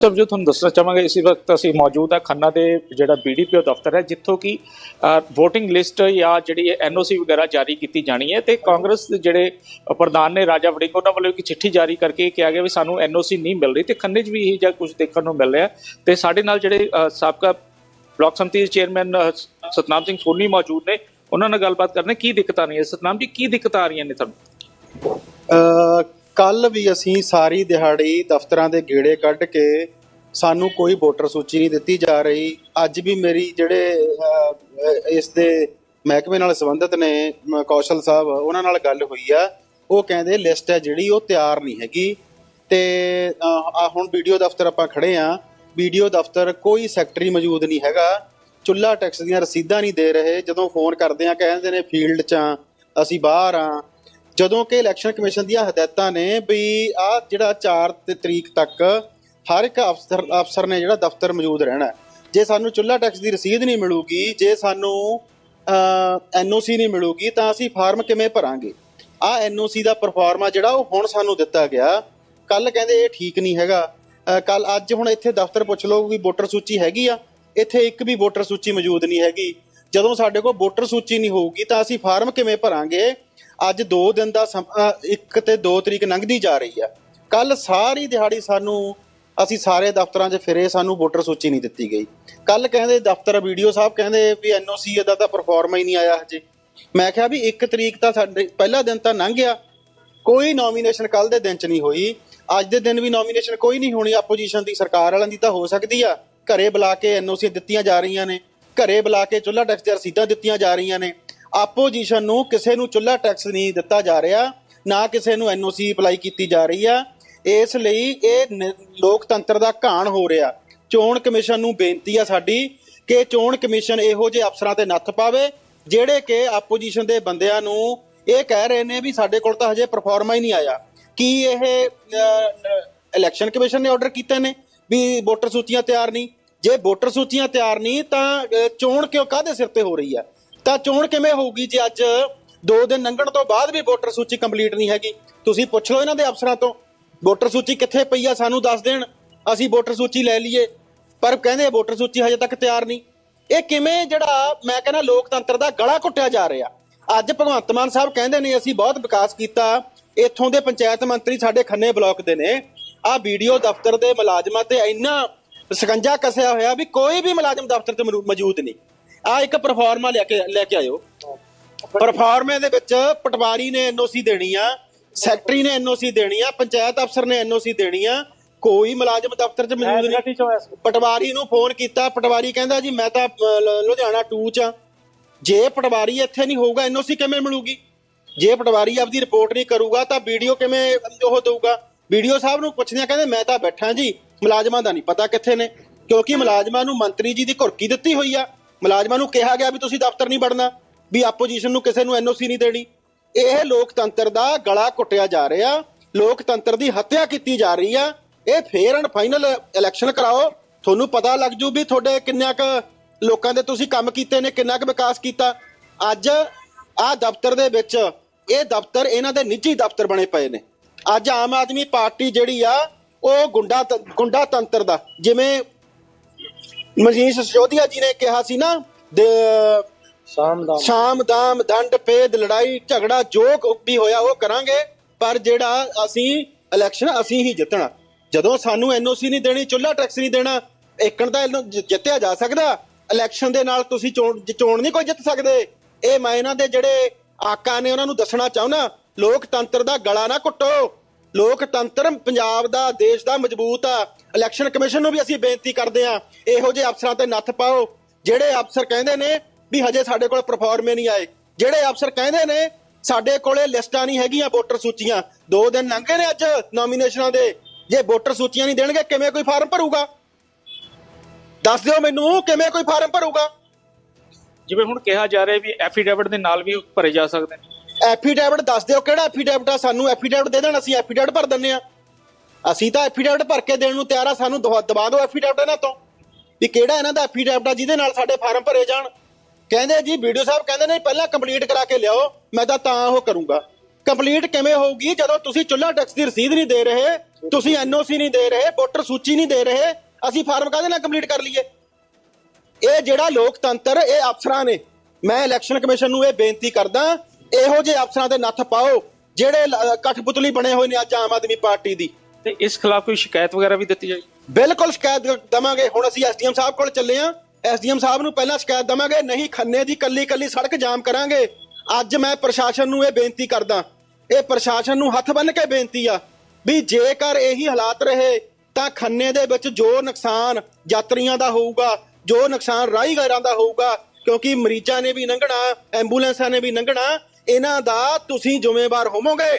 ਸਭ ਜੋ ਤੁਹਾਨੂੰ ਦੱਸਣਾ ਚਾਹਾਂਗੇ, ਇਸ ਵਕਤ ਅਸੀਂ ਮੌਜੂਦ ਹਾਂ ਖੰਨਾ ਦੇ ਜਿਹੜਾ ਬੀਡੀਪੀਓ ਦਫ਼ਤਰ ਹੈ, ਜਿੱਥੋਂ ਕਿ VOTING ਲਿਸਟ ਜਾਂ ਜਿਹੜੀ ਐਨਓਸੀ ਵਗੈਰਾ ਜਾਰੀ ਕੀਤੀ ਜਾਣੀ ਹੈ ਤੇ ਕਾਂਗਰਸ ਦੇ ਜਿਹੜੇ ਪ੍ਰਧਾਨ ਨੇ ਰਾਜਾ ਵੜਿੰਗ, ਉਹਨਾਂ ਵੱਲੋਂ ਇੱਕ ਚਿੱਠੀ ਜਾਰੀ ਕਰਕੇ ਕਿਹਾ ਗਿਆ ਵੀ ਸਾਨੂੰ ਐਨਓਸੀ ਨਹੀਂ ਮਿਲ ਰਹੀ ਤੇ ਖੰਨੇ 'ਚ ਵੀ ਇਹ ਜਿਹਾ ਕੁਝ ਦੇਖਣ ਨੂੰ ਮਿਲ ਰਿਹਾ ਤੇ ਸਾਡੇ ਨਾਲ ਜਿਹੜੇ ਸਾਬਕਾ ਬਲਾਕ ਸੰਮਤੀ ਦੇ ਚੇਅਰਮੈਨ ਸਤਨਾਮ ਸਿੰਘ ਸੋਨੀ ਮੌਜੂਦ ਨੇ, ਉਹਨਾਂ ਨਾਲ ਗੱਲਬਾਤ ਕਰਨੇ, ਕੀ ਦਿੱਕਤਾਂ ਨੇ? ਸਤਨਾਮ ਜੀ, ਕੀ ਦਿੱਕਤਾਂ ਆ ਰਹੀਆਂ ਨੇ ਤੁਹਾਨੂੰ? ਕੱਲ ਵੀ ਅਸੀਂ ਸਾਰੀ ਦਿਹਾੜੀ ਦਫ਼ਤਰਾਂ ਦੇ ਗੇੜੇ ਕੱਢ ਕੇ ਸਾਨੂੰ ਕੋਈ ਵੋਟਰ ਸੂਚੀ ਨਹੀਂ ਦਿੱਤੀ ਜਾ ਰਹੀ। ਅੱਜ ਵੀ ਮੇਰੀ ਜਿਹੜੇ ਅਹ, ਇਸ ਦੇ ਮਹਿਕਮੇ ਨਾਲ ਸੰਬੰਧਿਤ ਨੇ ਕੌਸ਼ਲ ਸਾਹਿਬ ਉਹਨਾਂ ਨਾਲ ਗੱਲ ਹੋਈ ਆ। ਉਹ ਕਹਿੰਦੇ ਲਿਸਟ ਹੈ ਜਿਹੜੀ ਉਹ ਤਿਆਰ ਨਹੀਂ ਹੈਗੀ। ਤੇ ਅਹ, ਆਹ ਹੁਣ ਵੀਡੀਓ ਦਫ਼ਤਰ ਆਪਾਂ ਖੜੇ ਆ। ਵੀਡੀਓ ਦਫ਼ਤਰ ਕੋਈ ਸੈਕਟਰੀ ਮੌਜੂਦ ਨਹੀਂ ਹੈਗਾ। ਚੁੱਲਾ ਟੈਕਸ ਦੀਆਂ ਰਸੀਦਾਂ ਨਹੀਂ ਦੇ ਰਹੇ। ਜਦੋਂ ਫੋਨ ਕਰਦੇ ਆ ਕਹਿੰਦੇ ਨੇ ਫੀਲਡ 'ਚ ਆ ਅਸੀਂ ਬਾਹਰ ਆ। ਜਦੋਂ ਕਿ ਇਲੈਕਸ਼ਨ ਕਮਿਸ਼ਨ ਦੀਆਂ ਹਦਾਇਤਾਂ ਨੇ ਵੀ ਆ ਜਿਹੜਾ 4 ਤੇ ਤਰੀਕ ਤੱਕ ਹਰ ਇੱਕ ਅਫਸਰ ਅਫਸਰ ਨੇ ਜਿਹੜਾ ਦਫ਼ਤਰ ਮੌਜੂਦ ਰਹਿਣਾ ਜੇ ਸਾਨੂੰ ਚੁੱਲਾ ਟੈਕਸ ਦੀ ਰਸੀਦ ਨਹੀਂ ਮਿਲੂਗੀ, ਜੇ ਸਾਨੂੰ ਐਨਓਸੀ ਨਹੀਂ ਮਿਲੂਗੀ, ਤਾਂ ਅਸੀਂ ਫਾਰਮ ਕਿਵੇਂ ਭਰਾਂਗੇ? ਆ ਐਨਓਸੀ ਦਾ ਪਰਫਾਰਮਾ ਜਿਹੜਾ, ਉਹ ਹੁਣ ਸਾਨੂੰ ਦਿੱਤਾ ਗਿਆ। ਕੱਲ ਕਹਿੰਦੇ ਇਹ ਠੀਕ ਨਹੀਂ ਹੈਗਾ। ਕੱਲ ਅੱਜ ਹੁਣ ਇੱਥੇ ਦਫ਼ਤਰ ਪੁੱਛ ਲਓ ਵੀ ਵੋਟਰ ਸੂਚੀ ਹੈਗੀ ਆ। ਇੱਥੇ ਇੱਕ ਵੀ ਵੋਟਰ ਸੂਚੀ ਮੌਜੂਦ ਨਹੀਂ ਹੈਗੀ। ਜਦੋਂ ਸਾਡੇ ਕੋਲ ਵੋਟਰ ਸੂਚੀ ਨਹੀਂ ਹੋਊਗੀ, ਤਾਂ ਅਸੀਂ ਫਾਰਮ ਕਿਵੇਂ ਭਰਾਂਗੇ? ਅੱਜ 2 ਦਿਨ ਦਾ ਸਮਾਂ 1 ਤੇ 2 ਤਰੀਕ ਲੰਘਦੀ ਜਾ ਰਹੀ ਆ। ਕੱਲ ਸਾਰੀ ਦਿਹਾੜੀ ਸਾਨੂੰ, ਅਸੀਂ ਸਾਰੇ ਦਫ਼ਤਰਾਂ 'ਚ ਫਿਰੇ, ਸਾਨੂੰ ਵੋਟਰ ਸੂਚੀ ਨਹੀਂ ਦਿੱਤੀ ਗਈ। ਕੱਲ ਕਹਿੰਦੇ ਦਫ਼ਤਰ ਵੀਡੀਓ ਸਾਹਿਬ ਕਹਿੰਦੇ ਵੀ ਐਨਓਸੀ ਦਾ ਤਾਂ ਪਰਫਾਰਮਾ ਹੀ ਨਹੀਂ ਆਇਆ ਹਜੇ। ਮੈਂ ਕਿਹਾ ਵੀ 1 ਤਰੀਕ ਤਾਂ ਸਾਡੇ, ਪਹਿਲਾ ਦਿਨ ਤਾਂ ਲੰਘ ਗਿਆ। ਕੋਈ ਨੋਮੀਨੇਸ਼ਨ ਕੱਲ ਦੇ ਦਿਨ 'ਚ ਨਹੀਂ ਹੋਈ। ਅੱਜ ਦੇ ਦਿਨ ਵੀ ਨੋਮੀਨੇਸ਼ਨ ਕੋਈ ਨਹੀਂ ਹੋਣੀ। ਆਪੋਜੀਸ਼ਨ ਦੀ ਸਰਕਾਰ ਵਾਲਿਆਂ ਦੀ ਤਾਂ ਹੋ ਸਕਦੀ ਆ। ਘਰੇ ਬੁਲਾ ਕੇ ਐਨਓਸੀ ਦਿੱਤੀਆਂ ਜਾ ਰਹੀਆਂ ਨੇ। ਘਰੇ ਬੁਲਾ ਕੇ ਚੁੱਲ੍ਹਾ ਟੈਕਸ ਦੀਆਂ ਰਸੀਦਾਂ ਦਿੱਤੀਆਂ ਜਾ ਰਹੀਆਂ ਨੇ। ਆਪੋਜੀਸ਼ਨ ਨੂੰ ਕਿਸੇ ਨੂੰ ਚੁੱਲ੍ਹਾ ਟੈਕਸ ਨਹੀਂ ਦਿੱਤਾ ਜਾ ਰਿਹਾ, ਨਾ ਕਿਸੇ ਨੂੰ ਐਨਓਸੀ ਅਪਲਾਈ ਕੀਤੀ ਜਾ ਰਹੀ ਆ। ਇਸ ਲਈ ਇਹ ਲੋਕਤੰਤਰ ਦਾ ਘਾਣ ਹੋ ਰਿਹਾ। ਚੋਣ ਕਮਿਸ਼ਨ ਨੂੰ ਬੇਨਤੀ ਆ ਸਾਡੀ ਕਿ ਚੋਣ ਕਮਿਸ਼ਨ ਇਹੋ ਜਿਹੇ ਅਫਸਰਾਂ ਤੇ ਨੱਥ ਪਾਵੇ, ਜਿਹੜੇ ਕਿ ਆਪੋਜੀਸ਼ਨ ਦੇ ਬੰਦਿਆਂ ਨੂੰ ਇਹ ਕਹਿ ਰਹੇ ਨੇ ਵੀ ਸਾਡੇ ਕੋਲ ਤਾਂ ਹਜੇ ਪਰਫਾਰਮਾ ਹੀ ਨਹੀਂ ਆਇਆ। ਕੀ ਇਹ ਇਲੈਕਸ਼ਨ ਕਮਿਸ਼ਨ ਨੇ ਆਰਡਰ ਕੀਤੇ ਨੇ ਵੀ ਵੋਟਰ ਸੂਚੀਆਂ ਤਿਆਰ ਨਹੀਂ? ਜੇ ਵੋਟਰ ਸੂਚੀਆਂ ਤਿਆਰ ਨਹੀਂ ਤਾਂ ਚੋਣ ਕਿਉਂ ਕਾਹਦੇ ਸਿਰ ਤੇ ਹੋ ਰਹੀ ਆ? ਤਾਂ ਚੋਣ ਕਿਵੇਂ ਹੋਊਗੀ ਜੇ ਅੱਜ ਦੋ ਦਿਨ ਲੰਘਣ ਤੋਂ ਬਾਅਦ ਵੀ ਵੋਟਰ ਸੂਚੀ ਕੰਪਲੀਟ ਨਹੀਂ ਹੈਗੀ? ਤੁਸੀਂ ਪੁੱਛ ਲਓ ਇਹਨਾਂ ਦੇ ਅਫਸਰਾਂ ਤੋਂ, ਵੋਟਰ ਸੂਚੀ ਕਿੱਥੇ ਪਈ ਆ ਸਾਨੂੰ ਦੱਸ ਦੇਣ, ਅਸੀਂ ਵੋਟਰ ਸੂਚੀ ਲੈ ਲਈਏ। ਪਰ ਕਹਿੰਦੇ ਵੋਟਰ ਸੂਚੀ ਹਜੇ ਤੱਕ ਤਿਆਰ ਨਹੀਂ। ਇਹ ਕਿਵੇਂ ਜਿਹੜਾ ਮੈਂ ਕਹਿੰਦਾ ਲੋਕਤੰਤਰ ਦਾ ਗਲਾ ਘੁੱਟਿਆ ਜਾ ਰਿਹਾ? ਅੱਜ ਭਗਵੰਤ ਮਾਨ ਸਾਹਿਬ ਕਹਿੰਦੇ ਨੇ ਅਸੀਂ ਬਹੁਤ ਵਿਕਾਸ ਕੀਤਾ, ਇੱਥੋਂ ਦੇ ਪੰਚਾਇਤ ਮੰਤਰੀ ਸਾਡੇ ਖੰਨੇ ਬਲਾਕ ਦੇ ਨੇ। ਆ ਵੀਡੀਓ ਦਫ਼ਤਰ ਦੇ ਮੁਲਾਜ਼ਮਾਂ ਤੇ ਇੰਨਾ ਸਕੰਜਾ ਕਸਿਆ ਹੋਇਆ ਵੀ ਕੋਈ ਵੀ ਮੁਲਾਜ਼ਮ ਦਫ਼ਤਰ ਤੇ ਮੌਜੂਦ ਨਹੀਂ। ਆ ਇੱਕ ਪਰਫਾਰਮਾ ਲੈ ਕੇ ਲੈ ਕੇ ਆਇਓ। ਪਰਫਾਰਮੇ ਦੇ ਵਿੱਚ ਪਟਵਾਰੀ ਨੇ ਐਨਓਸੀ ਦੇਣੀ ਆ ਸੈਕਟਰੀ ਨੇ ਐਨਓਸੀ ਦੇਣੀ ਆ ਪੰਚਾਇਤ ਅਫਸਰ ਨੇ ਐਨਓਸੀ ਦੇਣੀ ਆ ਕੋਈ ਮੁਲਾਜ਼ਮ ਦਫ਼ਤਰ 'ਚ ਮੌਜੂਦ ਨਹੀਂ। ਪਟਵਾਰੀ ਨੂੰ ਫੋਨ ਕੀਤਾ ਪਟਵਾਰੀ ਕਹਿੰਦਾ ਜੀ ਮੈਂ ਤਾਂ ਲੁਧਿਆਣਾ 2 ਚ ਆ। ਜੇ ਪਟਵਾਰੀ ਇੱਥੇ ਨਹੀਂ ਹੋਊਗਾ ਐਨਓਸੀ ਕਿਵੇਂ ਮਿਲੂਗੀ? ਜੇ ਪਟਵਾਰੀ ਆਪਦੀ ਰਿਪੋਰਟ ਨਹੀਂ ਕਰੂਗਾ ਤਾਂ ਵੀਡੀਓ ਕਿਵੇਂ ਉਹ ਦਊਗਾ? ਵੀਡੀਓ ਸਾਹਿਬ ਨੂੰ ਪੁੱਛਦਿਆਂ ਕਹਿੰਦੇ ਮੈਂ ਤਾਂ ਬੈਠਾ ਜੀ ਮੁਲਾਜ਼ਮਾਂ ਦਾ ਨਹੀਂ ਪਤਾ ਕਿੱਥੇ ਨੇ ਕਿਉਂਕਿ ਮੁਲਾਜ਼ਮਾਂ ਨੂੰ ਮੰਤਰੀ ਜੀ ਦੀ ਘੁਰਕੀ ਦਿੱਤੀ ਹੋਈ ਆ। ਮੁਲਾਜ਼ਮਾਂ ਨੂੰ ਕਿਹਾ ਗਿਆ ਵੀ ਤੁਸੀਂ ਦਫ਼ਤਰ ਨਹੀਂ ਵੜਨਾ, ਵੀ ਆਪੋਜੀਸ਼ਨ ਨੂੰ ਕਿਸੇ ਨੂੰ ਐਨਓਸੀ ਨਹੀਂ ਦੇਣੀ। ਇਹ ਲੋਕਤੰਤਰ ਦਾ ਗਲਾ ਘੁੱਟਿਆ ਜਾ ਰਿਹਾ, ਲੋਕਤੰਤਰ ਦੀ ਹੱਤਿਆ ਕੀਤੀ ਜਾ ਰਹੀ ਆ। ਇਹ ਫੇਅਰ ਐਂਡ ਫਾਈਨਲ ਇਲੈਕਸ਼ਨ ਕਰਾਓ। ਤੁਹਾਨੂੰ ਪਤਾ ਲੱਗ ਜੂ ਵੀ ਤੁਹਾਡੇ ਕਿੰਨਿਆਂ ਕ ਲੋਕਾਂ ਦੇ ਤੁਸੀਂ ਕੰਮ ਕੀਤੇ ਨੇ, ਕਿੰਨਾ ਕੁ ਵਿਕਾਸ ਕੀਤਾ। ਅੱਜ ਆਹ ਦਫ਼ਤਰ ਦੇ ਵਿੱਚ ਇਹ ਦਫ਼ਤਰ ਇਹਨਾਂ ਦੇ ਨਿੱਜੀ ਦਫ਼ਤਰ ਬਣੇ ਪਏ ਨੇ। ਅੱਜ ਆਮ ਆਦਮੀ ਪਾਰਟੀ ਜਿਹੜੀ ਆ, ਉਹ ਗੁੰਡਾ ਗੁੰਡਾ ਤੰਤਰ ਦਾ, ਜਿਵੇਂ ਮਜੀਦ ਸਿਸੋਦੀਆ ਜੀ ਨੇ ਕਿਹਾ ਸੀ ਨਾ ਦੇ- ਸ਼ਾਮ ਦਾਮ ਦੰਡ ਪੇਦ ਲੜਾਈ ਝਗੜਾ ਜੋ ਵੀ ਹੋਇਆ ਉਹ ਕਰਾਂਗੇ ਪਰ ਜਿਹੜਾ ਅਸੀਂ ਇਲੈਕਸ਼ਨ ਅਸੀਂ ਹੀ ਜਿੱਤਣਾ। ਜਦੋਂ ਸਾਨੂੰ ਐਨਓਸੀ ਨਹੀਂ ਦੇਣੀ ਚੁੱਲਾ ਟੈਕਸ ਨਹੀਂ ਦੇਣਾ ਏਕਣ ਜਿ- ਜਿੱਤਿਆ ਜਾ ਸਕਦਾ। ਇਲੈਕਸ਼ਨ ਦੇ ਨਾਲ ਤੁਸੀਂ ਚੋਣ ਚੋਣ ਨਹੀਂ ਕੋਈ ਜਿੱਤ ਸਕਦੇ। ਇਹ ਮੈਂ ਇਹਨਾਂ ਦੇ ਜਿਹੜੇ ਆਕਾ ਨੇ ਉਹਨਾਂ ਨੂੰ ਦੱਸਣਾ ਚਾਹੁੰਦਾ ਲੋਕਤੰਤਰ ਦਾ ਗਲਾ ਨਾ ਘੁੱਟੋ। ਲੋਕਤੰਤਰ ਪੰਜਾਬ ਦਾ ਦੇਸ਼ ਦਾ ਮਜ਼ਬੂਤ ਆ। ਇਲੈਕਸ਼ਨ ਕਮਿਸ਼ਨ ਨੂੰ ਵੀ ਅਸੀਂ ਬੇਨਤੀ ਕਰਦੇ ਆ ਇਹੋ ਜਿਹੇ ਅਫਸਰਾਂ ਤੇ ਨੱਥ ਪਾਓ ਜਿਹੜੇ ਅਫਸਰ ਕਹਿੰਦੇ ਨੇ ਵੀ ਹਜੇ ਸਾਡੇ ਕੋਲ ਪਰਫਾਰਮੇ ਨਹੀਂ ਆਏ। ਜਿਹੜੇ ਅਫਸਰ ਕਹਿੰਦੇ ਨੇ ਸਾਡੇ ਕੋਲੇ ਲਿਸਟਾਂ ਨਹੀਂ ਹੈਗੀਆਂ ਵੋਟਰ ਸੂਚੀਆਂ। ਦੋ ਦਿਨ ਲੰਘੇ ਨੇ ਅੱਜ ਨੋਮੀਨੇਸ਼ਨਾਂ ਦੇ। ਜੇ ਵੋਟਰ ਸੂਚੀਆਂ ਨਹੀਂ ਦੇਣਗੇ ਕਿਵੇਂ ਕੋਈ ਫਾਰਮ ਭਰੂਗਾ? ਦੱਸ ਦਿਓ ਮੈਨੂੰ ਕਿਵੇਂ ਕੋਈ ਫਾਰਮ ਭਰੂਗਾ? ਜਿਵੇਂ ਹੁਣ ਕਿਹਾ ਜਾ ਰਿਹਾ ਵੀ ਐਫੀਡੇਵਿਟ ਦੇ ਨਾਲ ਵੀ ਭਰੇ ਜਾ ਸਕਦੇ ਨੇ। ਐਫੀਡੈਵਿਟ ਦੱਸ ਦਿਓ ਕਿਹੜਾ ਐਫੀਡੈਵਿਟ ਆ? ਸਾਨੂੰ ਐਫੀਡੈਵਿਟ ਦੇ ਦੇਣ ਅਸੀਂ ਐਫੀਡੈਵਿਟ ਭਰ ਦਿੰਨੇ ਆ ਅਸੀਂ ਤਾਂ ਐਫੀਡੈਵਿਟ ਭਰ ਕੇ ਦੇਣ ਨੂੰ ਤਿਆਰ ਆ, ਸਾਨੂੰ ਦਵਾ ਦਵਾ ਦਿਓ ਐਫੀਡੈਵਿਟ ਇਹਨਾਂ ਤੋਂ। ਵੀ ਕਿਹੜਾ ਇਹਨਾਂ ਦਾ ਐਫੀਡੈਵਿਟ ਆ, ਜਿਹਦੇ ਨਾਲ ਸਾਡੇ ਫਾਰਮ ਭਰੇ ਜਾਣ। ਕਹਿੰਦੇ ਜੀ, ਵੀਡੀਓ ਸਾਹਿਬ ਕਹਿੰਦੇ ਨੇ ਪਹਿਲਾਂ ਕੰਪਲੀਟ ਕਰਾ ਕੇ ਲਿਆਓ, ਮੈਂ ਤਾਂ ਤਾਂ ਉਹ ਕਰੂੰਗਾ। ਕੰਪਲੀਟ ਕਿਵੇਂ ਹੋਊਗੀ? ਜਦੋਂ ਤੁਸੀਂ ਚੁੱਲਾ ਟੈਕਸ ਦੀ ਰਸੀਦ ਨਹੀਂ ਦੇ ਰਹੇ, ਤੁਸੀਂ ਐਨਓਸੀ ਨਹੀਂ ਦੇ ਰਹੇ, ਵੋਟਰ ਸੂਚੀ ਨਹੀਂ ਦੇ ਰਹੇ, ਅਸੀਂ ਫਾਰਮ ਕਾਹਦੇ ਨਾਲ ਕੰਪਲੀਟ ਕਰ ਲਈਏ? ਇਹ ਜਿਹੜਾ ਲੋਕਤੰਤਰ, ਇਹ ਅਫਸਰਾਂ ਨੇ। ਮੈਂ ਇਲੈਕਸ਼ਨ ਕਮਿਸ਼ਨ ਨੂੰ ਇਹ ਬੇਨਤੀ ਕਰਦਾ, ਇਹੋ ਜਿਹੇ ਅਫਸਰਾਂ ਦੇ ਨੱਥ ਪਾਓ, ਜਿਹੜੇ ਕਠਪੁਤਲੀ ਬਣੇ ਹੋਏ ਨੇ ਅੱਜ ਆਮ ਆਦਮੀ ਪਾਰਟੀ ਦੀ। ਤੇ ਇਸ ਖਿਲਾਫ ਕੋਈ ਸ਼ਿਕਾਇਤ ਵਗੈਰਾ ਵੀ ਦਿੱਤੀ ਜਾਏਗੀ? ਬਿਲਕੁਲ ਸ਼ਿਕਾਇਤ ਦਵਾਂਗੇ। ਹੁਣ ਅਸੀਂ ਐਸਡੀਐਮ ਸਾਹਿਬ ਕੋਲ ਚੱਲੇ ਆ। ਐਸਡੀਐਮ ਸਾਹਿਬ ਨੂੰ ਪਹਿਲਾਂ ਸ਼ਿਕਾਇਤ ਦਵਾਂਗੇ, ਨਹੀਂ ਖੰਨੇ ਦੀ ਕੱਲੀ ਕੱਲੀ ਸੜਕ ਜਾਮ ਕਰਾਂਗੇ। ਅੱਜ ਮੈਂ ਪ੍ਰਸ਼ਾਸਨ ਨੂੰ ਇਹ ਬੇਨਤੀ ਕਰਦਾ, ਇਹ ਪ੍ਰਸ਼ਾਸਨ ਨੂੰ ਹੱਥ ਬੰਨ੍ਹ ਕੇ ਬੇਨਤੀ ਆ ਵੀ ਜੇਕਰ ਇਹੀ ਹਾਲਾਤ ਰਹੇ, ਤਾਂ ਖੰਨੇ ਦੇ ਵਿੱਚ ਜੋ ਨੁਕਸਾਨ ਯਾਤਰੀਆਂ ਦਾ ਹੋਊਗਾ, ਜੋ ਨੁਕਸਾਨ ਰਾਹਗੀਰਾਂ ਦਾ ਹੋਊਗਾ, ਕਿਉਂਕਿ ਮਰੀਜ਼ਾਂ ਨੇ ਵੀ ਲੰਘਣਾ, ਐਂਬੂਲੈਂਸਾਂ ਨੇ ਵੀ ਲੰਘਣਾ, ਇਹਨਾਂ ਦਾ ਤੁਸੀਂ ਜ਼ਿੰਮੇਵਾਰ ਹੋਵੋਗੇ।